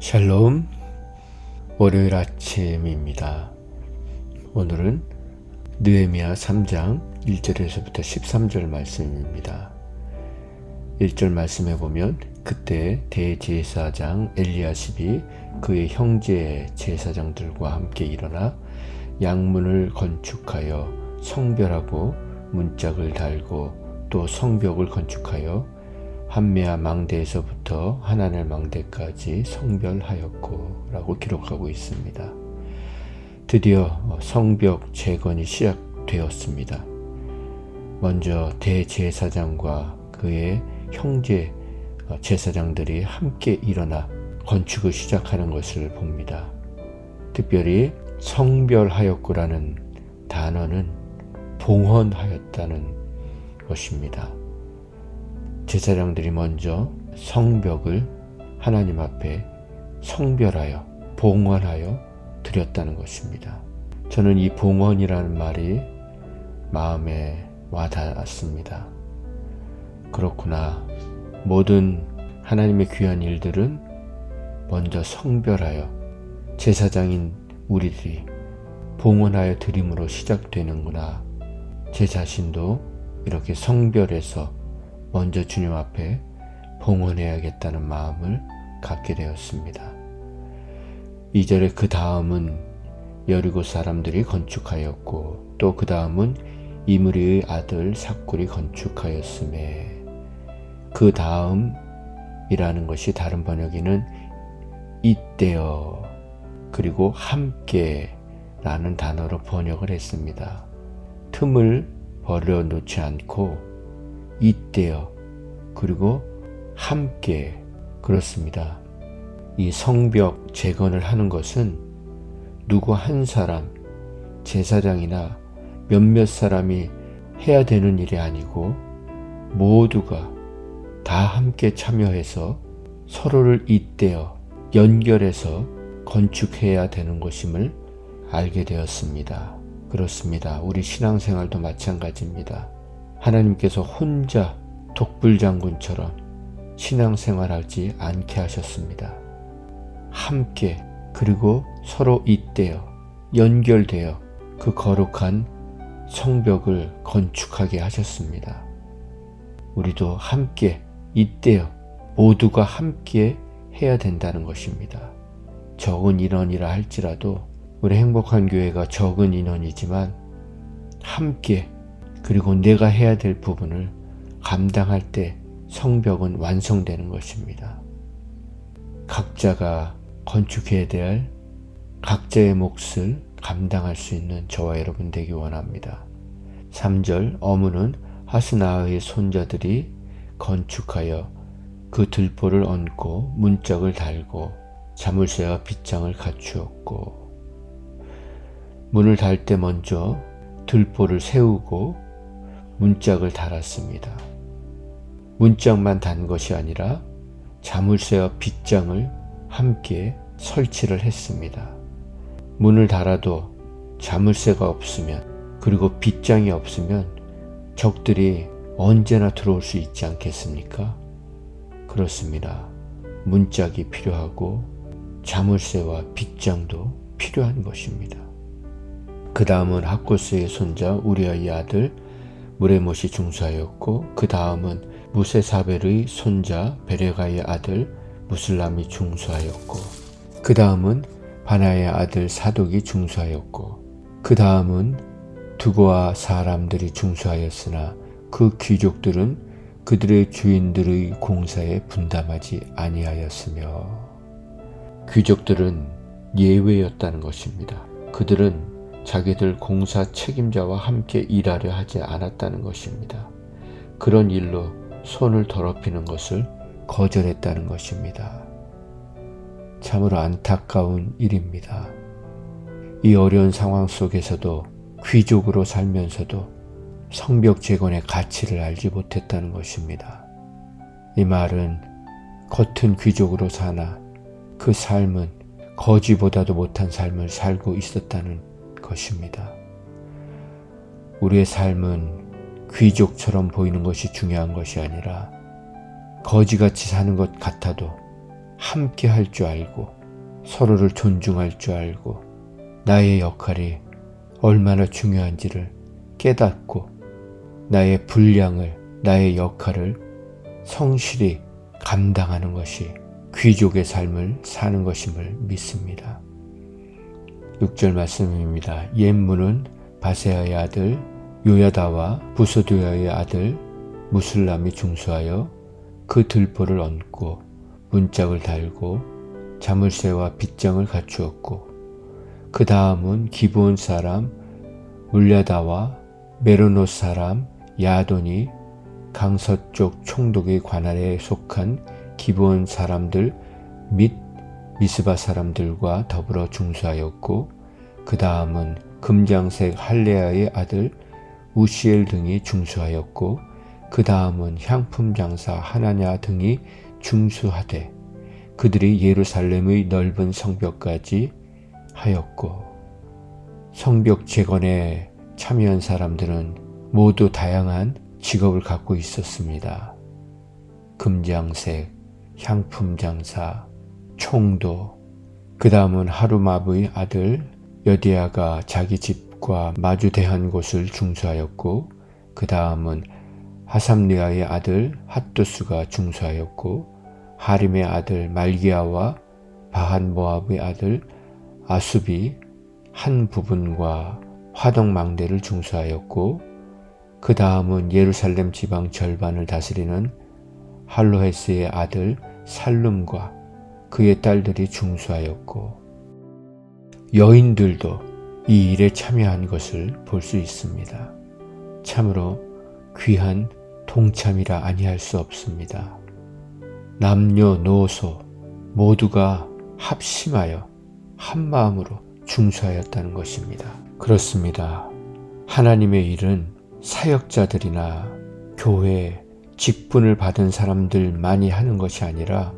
샬롬 월요일 아침입니다. 오늘은 느헤미야 3장 1절에서부터 13절 말씀입니다. 1절 말씀해 보면 그때 대제사장 엘리야십이 그의 형제 제사장들과 함께 일어나 양문을 건축하여 성별하고 문짝을 달고 또 성벽을 건축하여 한메아 망대에서부터 하나넬 망대까지 성별하였고 라고 기록하고 있습니다. 드디어 성벽 재건이 시작되었습니다. 먼저 대제사장과 그의 형제 제사장들이 함께 일어나 건축을 시작하는 것을 봅니다. 특별히 성별하였고라는 단어는 봉헌하였다는 것입니다. 제사장들이 먼저 성벽을 하나님 앞에 성별하여 봉헌하여 드렸다는 것입니다. 저는 이 봉헌이라는 말이 마음에 와닿았습니다. 그렇구나. 모든 하나님의 귀한 일들은 먼저 성별하여 제사장인 우리들이 봉헌하여 드림으로 시작되는구나. 제 자신도 이렇게 성별해서 먼저 주님 앞에 봉헌해야겠다는 마음을 갖게 되었습니다. 이절에 그 다음은 여리고 사람들이 건축하였고 또 그 다음은 이므리의 아들 삭굴이 건축하였음에 그 다음이라는 것이 다른 번역에는 이때여 그리고 함께라는 단어로 번역을 했습니다. 틈을 버려 놓지 않고 이때요. 그리고 함께 그렇습니다. 이 성벽 재건을 하는 것은 누구 한 사람, 제사장이나 몇몇 사람이 해야 되는 일이 아니고 모두가 다 함께 참여해서 서로를 잇대어 연결해서 건축해야 되는 것임을 알게 되었습니다. 그렇습니다. 우리 신앙생활도 마찬가지입니다. 하나님께서 혼자 독불장군처럼 신앙생활하지 않게 하셨습니다. 함께 그리고 서로 잇대어 연결되어 그 거룩한 성벽을 건축하게 하셨습니다. 우리도 함께 잇대어 모두가 함께 해야 된다는 것입니다. 적은 인원이라 할지라도 우리 행복한 교회가 적은 인원이지만 함께 그리고 내가 해야 될 부분을 감당할 때 성벽은 완성되는 것입니다. 각자가 건축해야 될 각자의 몫을 감당할 수 있는 저와 여러분 되기 원합니다. 3절 어문은 하스나의 손자들이 건축하여 그 들보를 얹고 문짝을 달고 자물쇠와 빗장을 갖추었고 문을 달 때 먼저 들보를 세우고 문짝을 달았습니다. 문짝만 단 것이 아니라 자물쇠와 빗장을 함께 설치를 했습니다. 문을 달아도 자물쇠가 없으면 그리고 빗장이 없으면 적들이 언제나 들어올 수 있지 않겠습니까? 그렇습니다. 문짝이 필요하고 자물쇠와 빗장도 필요한 것입니다. 그 다음은 학고스의 손자 우리아의 아들 무레못이 중수하였고 그 다음은 무세사벨의 손자 베레가의 아들 무슬람이 중수하였고 그 다음은 바나의 아들 사독이 중수하였고 그 다음은 두고와 사람들이 중수하였으나 그 귀족들은 그들의 주인들의 공사에 분담하지 아니하였으며 귀족들은 예외였다는 것입니다. 그들은 자기들 공사 책임자와 함께 일하려 하지 않았다는 것입니다. 그런 일로 손을 더럽히는 것을 거절했다는 것입니다. 참으로 안타까운 일입니다. 이 어려운 상황 속에서도 귀족으로 살면서도 성벽 재건의 가치를 알지 못했다는 것입니다. 이 말은 겉은 귀족으로 사나 그 삶은 거지보다도 못한 삶을 살고 있었다는 것입니다. 우리의 삶은 귀족처럼 보이는 것이 중요한 것이 아니라 거지같이 사는 것 같아도 함께 할 줄 알고 서로를 존중할 줄 알고 나의 역할이 얼마나 중요한지를 깨닫고 나의 분량을 나의 역할을 성실히 감당하는 것이 귀족의 삶을 사는 것임을 믿습니다. 6절 말씀입니다. 옛문은 바세아의 아들 요야다와 부소드야의 아들 무슬람이 중수하여 그 들보를 얹고 문짝을 달고 자물쇠와 빗장을 갖추었고 그 다음은 기브온 사람 물야다와 메로노 사람 야돈이 강서 쪽 총독의 관할에 속한 기브온 사람들 및 미스바 사람들과 더불어 중수하였고 그 다음은 금장색 할레아의 아들 우시엘 등이 중수하였고 그 다음은 향품 장사 하나냐 등이 중수하되 그들이 예루살렘의 넓은 성벽까지 하였고 성벽 재건에 참여한 사람들은 모두 다양한 직업을 갖고 있었습니다. 금장색, 향품 장사, 총도, 그 다음은 하루마브의 아들 여디아가 자기 집과 마주대한 곳을 중수하였고, 그 다음은 하삼리아의 아들 핫두스가 중수하였고, 하림의 아들 말기야와 바한 모압의 아들 아수비 한 부분과 화덕망대를 중수하였고, 그 다음은 예루살렘 지방 절반을 다스리는 할로헤스의 아들 살룸과 그의 딸들이 중수하였고 여인들도 이 일에 참여한 것을 볼 수 있습니다. 참으로 귀한 동참이라 아니할 수 없습니다. 남녀노소 모두가 합심하여 한 마음으로 중수하였다는 것입니다. 그렇습니다. 하나님의 일은 사역자들이나 교회 직분을 받은 사람들만이 하는 것이 아니라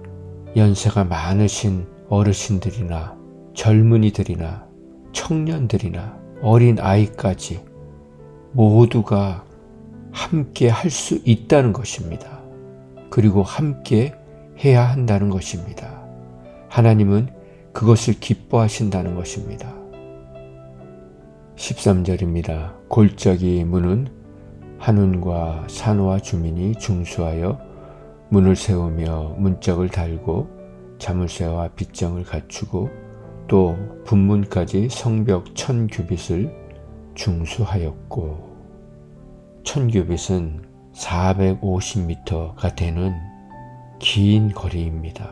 연세가 많으신 어르신들이나 젊은이들이나 청년들이나 어린 아이까지 모두가 함께 할 수 있다는 것입니다. 그리고 함께 해야 한다는 것입니다. 하나님은 그것을 기뻐하신다는 것입니다. 13절입니다. 골짜기 문은 한운과 산호와 주민이 중수하여 문을 세우며 문짝을 달고 자물쇠와 빗장을 갖추고 또 분문까지 성벽 천 규빗을 중수하였고 천 규빗은 450m가 되는 긴 거리입니다.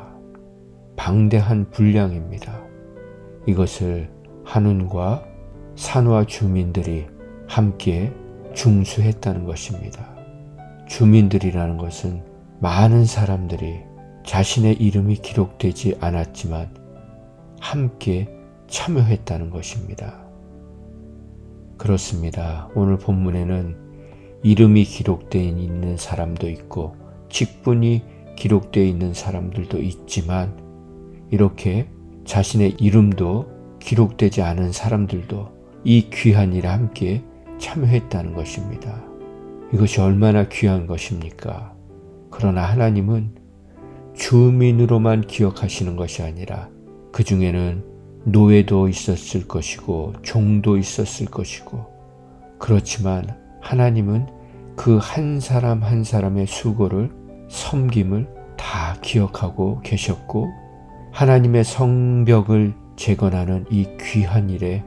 방대한 분량입니다. 이것을 한운과 산화 주민들이 함께 중수했다는 것입니다. 주민들이라는 것은 많은 사람들이 자신의 이름이 기록되지 않았지만 함께 참여했다는 것입니다. 그렇습니다. 오늘 본문에는 이름이 기록되어 있는 사람도 있고 직분이 기록되어 있는 사람들도 있지만 이렇게 자신의 이름도 기록되지 않은 사람들도 이 귀한 일에 함께 참여했다는 것입니다. 이것이 얼마나 귀한 것입니까? 그러나 하나님은 주민으로만 기억하시는 것이 아니라 그 중에는 노예도 있었을 것이고 종도 있었을 것이고 그렇지만 하나님은 그 한 사람 한 사람의 수고를 섬김을 다 기억하고 계셨고 하나님의 성벽을 재건하는 이 귀한 일에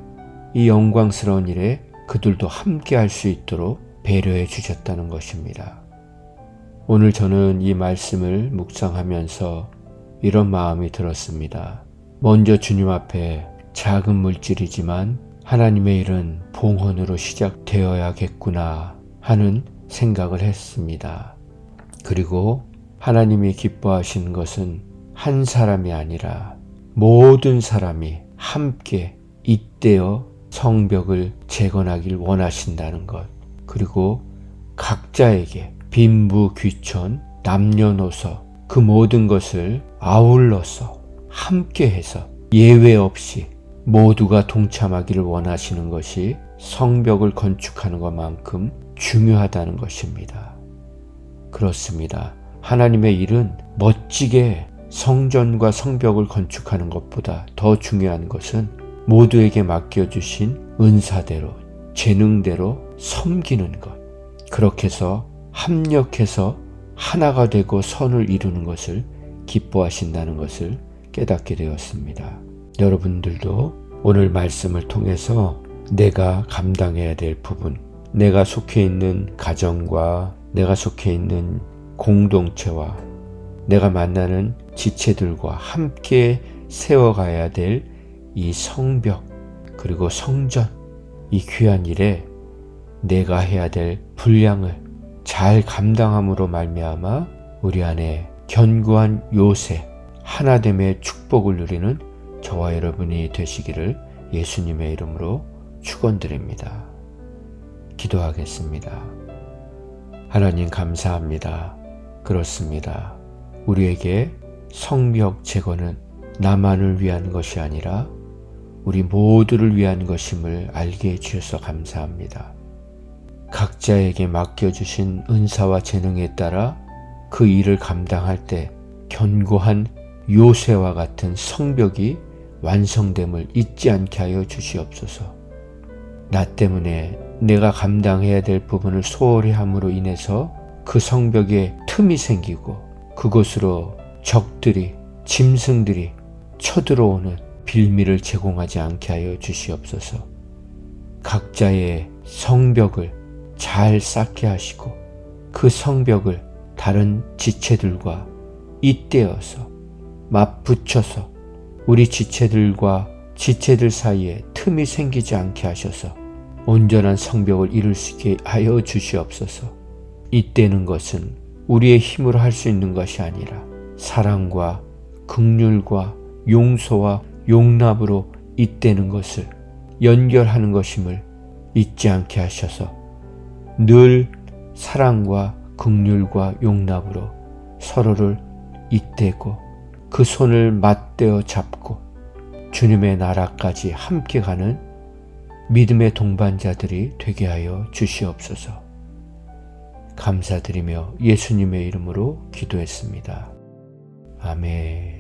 이 영광스러운 일에 그들도 함께 할 수 있도록 배려해 주셨다는 것입니다. 오늘 저는 이 말씀을 묵상하면서 이런 마음이 들었습니다. 먼저 주님 앞에 작은 물질이지만 하나님의 일은 봉헌으로 시작되어야겠구나 하는 생각을 했습니다. 그리고 하나님이 기뻐하신 것은 한 사람이 아니라 모든 사람이 함께 이때어 성벽을 재건하길 원하신다는 것. 그리고 각자에게 빈부 귀천, 남녀노소 그 모든 것을 아울러서 함께해서 예외 없이 모두가 동참하기를 원하시는 것이 성벽을 건축하는 것만큼 중요하다는 것입니다. 그렇습니다. 하나님의 일은 멋지게 성전과 성벽을 건축하는 것보다 더 중요한 것은 모두에게 맡겨주신 은사대로, 재능대로 섬기는 것. 그렇게 해서 합력해서 하나가 되고 선을 이루는 것을 기뻐하신다는 것을 깨닫게 되었습니다. 여러분들도 오늘 말씀을 통해서 내가 감당해야 될 부분, 내가 속해 있는 가정과 내가 속해 있는 공동체와 내가 만나는 지체들과 함께 세워가야 될 이 성벽, 그리고 성전, 이 귀한 일에 내가 해야 될 분량을 잘 감당함으로 말미암아 우리 안에 견고한 요새, 하나됨의 축복을 누리는 저와 여러분이 되시기를 예수님의 이름으로 축원드립니다. 기도하겠습니다. 하나님 감사합니다. 그렇습니다. 우리에게 성벽 제거는 나만을 위한 것이 아니라 우리 모두를 위한 것임을 알게 해주셔서 감사합니다. 각자에게 맡겨주신 은사와 재능에 따라 그 일을 감당할 때 견고한 요새와 같은 성벽이 완성됨을 잊지 않게 하여 주시옵소서. 나 때문에 내가 감당해야 될 부분을 소홀히 함으로 인해서 그 성벽에 틈이 생기고 그곳으로 적들이, 짐승들이 쳐들어오는 빌미를 제공하지 않게 하여 주시옵소서. 각자의 성벽을 잘 쌓게 하시고 그 성벽을 다른 지체들과 잇대어서 맞붙여서 우리 지체들과 지체들 사이에 틈이 생기지 않게 하셔서 온전한 성벽을 이룰 수 있게 하여 주시옵소서. 잇대는 것은 우리의 힘으로 할 수 있는 것이 아니라 사랑과 극률과 용서와 용납으로 잇대는 것을 연결하는 것임을 잊지 않게 하셔서 늘 사랑과 극률과 용납으로 서로를 잇대고 그 손을 맞대어 잡고 주님의 나라까지 함께 가는 믿음의 동반자들이 되게 하여 주시옵소서. 감사드리며 예수님의 이름으로 기도했습니다. 아멘.